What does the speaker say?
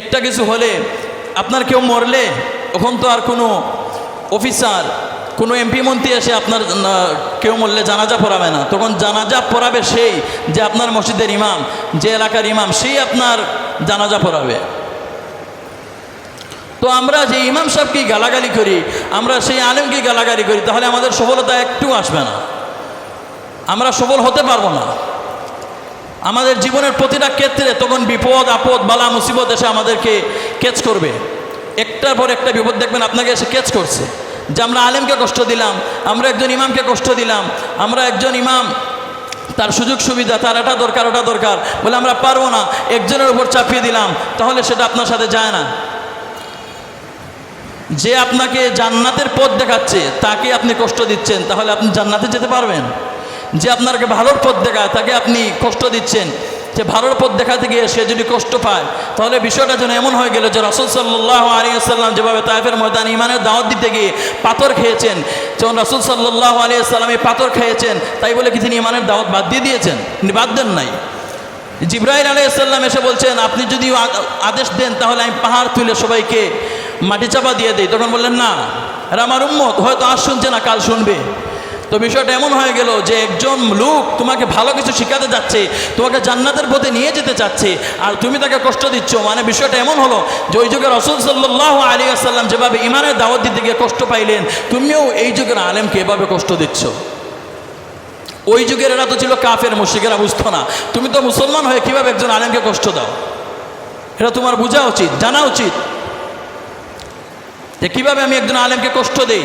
একটা কিছু হলে আপনার কেউ মরলে, তখন তো আর কোনো অফিসার, কোনো এমপি মন্ত্রী এসে আপনার কেউ মরলে জানাজা পড়াবে না। তখন জানাজা পড়াবে সেই যে আপনার মসজিদের ইমাম, যে এলাকার ইমাম, সেই আপনার জানাজা পড়াবে। তো আমরা যে ইমাম সাহেবকে গালাগালি করি, আমরা সেই আলেমকে গালাগালি করি, তাহলে আমাদের সফলতা একটু আসবে না। আমরা সফল হতে পারব না। আমাদের জীবনের প্রতিটা ক্ষেত্রে তখন বিপদ, আপদ, বালা, মুসিবত এসে আমাদেরকে কেচ করবে। একটার পর একটা বিপদ দেখবেন আপনাকে এসে কেচ করছে। যে আমরা আলেমকে কষ্ট দিলাম, আমরা একজন ইমামকে কষ্ট দিলাম, আমরা একজন ইমাম, তার সুযোগ সুবিধা, তার এটা দরকার, ওটা দরকার, বলে আমরা পারব না, একজনের উপর চাপিয়ে দিলাম, তাহলে সেটা আপনার সাথে যায় না। যে আপনাকে জান্নাতের পথ দেখাচ্ছে তাকে আপনি কষ্ট দিচ্ছেন, তাহলে আপনি জান্নাতে যেতে পারবেন। যে আপনাকে ভালোর পথ দেখায়, তাকে আপনি কষ্ট দিচ্ছেন। যে ভালোর পথ দেখাতে গিয়ে সে যদি কষ্ট পায়, তাহলে বিষয়টা যেন এমন হয়ে গেল যে রসুল সাল্লাহ আলিয়াল্লাম যেভাবে তাইফের ময়দান ইমানের দাওয়াত দিতে গিয়ে পাথর খেয়েছেন যেমন রসুল সাল্লাহ আলিয়াল্লাম এই পাথর খেয়েছেন, তাই বলে কি তিনি ইমানের দাওয়াত বাদ দিয়ে দিয়েছেন? তিনি বাদ দেন নাই। জিব্রাহিল আলাইসাল্লাম এসে বলছেন, আপনি যদি আদেশ দেন, তাহলে আমি পাহাড় তুলে সবাইকে মাটি চাপা দিয়ে দিই। তখন বললেন, না, এরা আমার উম্মত, হয়তো আজ শুনছে না, কাল শুনবে। তো বিষয়টা এমন হয়ে গেল যে একজন লোক তোমাকে ভালো কিছু শেখাতে যাচ্ছে, তোমাকে জান্নাতের পথে নিয়ে যেতে চাচ্ছে, আর তুমি তাকে কষ্ট দিচ্ছ। মানে বিষয়টা এমন হলো যে ওই যুগের রসুল সাল্লাহ আলী আসাল্লাম যেভাবে ইমানের দাওয়াত দিতে গিয়ে কষ্ট পাইলেন, তুমিও এই যুগের আলেমকে এভাবে কষ্ট দিচ্ছ। ওই যুগের এরা তো ছিল কাফের মুশিকেরা বুঝতো না। তুমি তো মুসলমান হয়ে কীভাবে একজন আলেমকে কষ্ট দাও? এটা তোমার বোঝা উচিত, জানা উচিত যে কীভাবে আমি একজন আলেমকে কষ্ট দেই।